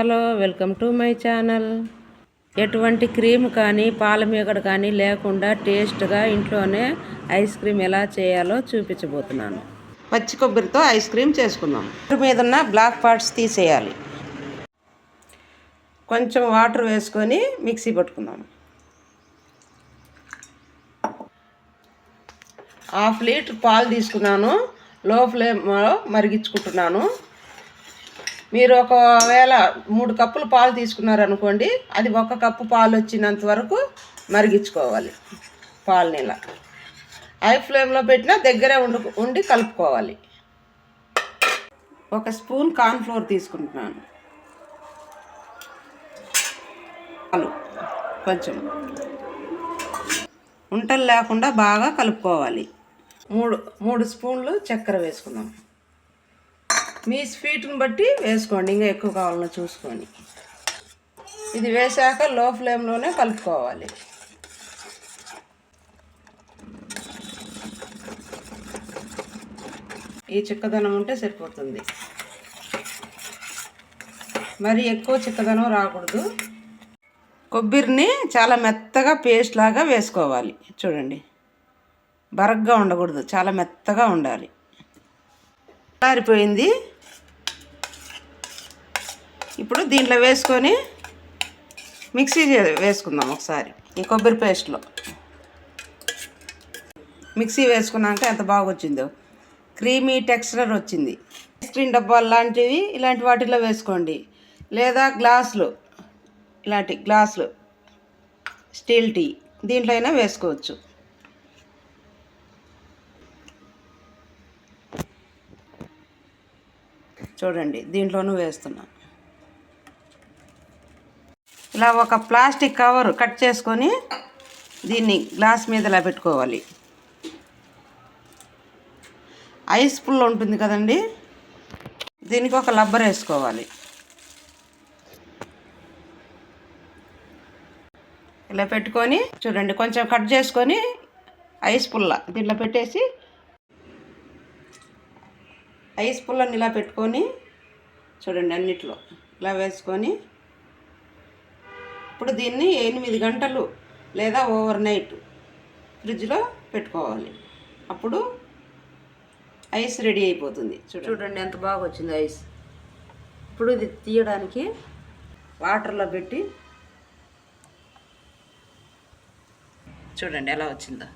Hello welcome to my channel. ఎటువంటి cream కానీ పాల మీగడ కానీ లేకుండా టేస్ట్గా ఇంట్లోనే ఐస్ క్రీమ్ ఎలా చేయాలో చూపించబోతున్నాను. పచ్చి కొబ్బరితో ఐస్ క్రీమ్ చేసుకుందాం. మీద ఉన్న బ్లాక్ పార్ట్స్ తీసేయాలి. కొంచెం వాటర్ వేసుకొని మిక్సీ పట్టుకుందాం. హాఫ్ లీటర్ పాలు తీసుకున్నాను. లో ఫ్లేమ్లో మరిగించుకుంటున్నాను. మీరు ఒకవేళ మూడు కప్పులు పాలు తీసుకున్నారనుకోండి అది ఒక కప్పు పాలు వచ్చినంత వరకు మరిగించుకోవాలి పాలు నీళ్ళ హై ఫ్లేమ్లో పెట్టినా దగ్గరే ఉండు ఉండి కలుపుకోవాలి. ఒక స్పూన్ కార్న్ఫ్లోర్ తీసుకుంటున్నాను. పాలు కొంచెం. ఉంటలు లేకుండా బాగా కలుపుకోవాలి. మూడు మూడు స్పూన్లు చక్కెర వేసుకుందాం. మీ స్వీట్ని బట్టి వేసుకోండి. ఇంకా ఎక్కువ కావాలన్నా చూసుకొని ఇది వేసాక లో ఫ్లేమ్లోనే కలుపుకోవాలి. ఈ చిక్కదనం ఉంటే సరిపోతుంది. మరి ఎక్కువ చిక్కదనం రాకూడదు. కొబ్బరిని చాలా మెత్తగా పేస్ట్ లాగా వేసుకోవాలి. చూడండి. బరగ్గా ఉండకూడదు. చాలా మెత్తగా ఉండాలి. ఆరిపోయింది ఇప్పుడు దీంట్లో వేసుకొని మిక్సీ వేసుకుందాం ఒకసారి. ఈ కొబ్బరి పేస్ట్లో. మిక్సీ వేసుకున్నాక ఎంత బాగా వచ్చిందో క్రీమీ టెక్స్చర్ వచ్చింది. ఐస్ క్రీమ్ డబ్బాలు లాంటివి ఇలాంటి వాటిలో వేసుకోండి. లేదా గ్లాసులు ఇలాంటి గ్లాసులు స్టీల్ టీ దీంట్లో అయినా వేసుకోవచ్చు. చూడండి దీంట్లోనూ వేస్తున్నాను ఇలా ఒక ప్లాస్టిక్ కవర్ కట్ చేసుకొని దీన్ని గ్లాస్ మీద ఇలా పెట్టుకోవాలి. ఐస్ పుల్ ఉంటుంది కదండి దీనికి ఒక లబ్బర్ వేసుకోవాలి. ఇలా పెట్టుకొని చూడండి కొంచెం కట్ చేసుకొని ఐస్ పుల్ల దీంట్లో పెట్టేసి ఐస్ పుల్లని ఇలా పెట్టుకొని చూడండి అన్నిట్లో. ఇలా వేసుకొని ఇప్పుడు దీన్ని ఎనిమిది గంటలు లేదా ఓవర్ నైట్ ఫ్రిడ్జ్లో పెట్టుకోవాలి. అప్పుడు ఐస్ రెడీ అయిపోతుంది. చూడండి. చూడండి ఎంత బాగా వచ్చింది ఐస్. ఇప్పుడు ఇది తీయడానికి వాటర్లో పెట్టి చూడండి ఎలా వచ్చిందో.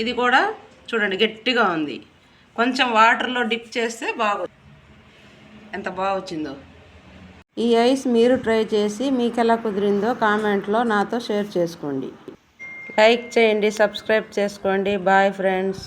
ఇది కూడా చూడండి గట్టిగా ఉంది. కొంచెం వాటర్లో డిప్ చేస్తే బాగా ఎంత బాగా వచ్చిందో. ఈ ఐస్ మీరు ట్రై చేసి మీకు ఎలా కుదిరిందో కామెంట్లో నాతో షేర్ చేసుకోండి. లైక్ చేయండి సబ్స్క్రైబ్ చేసుకోండి. Bye friends.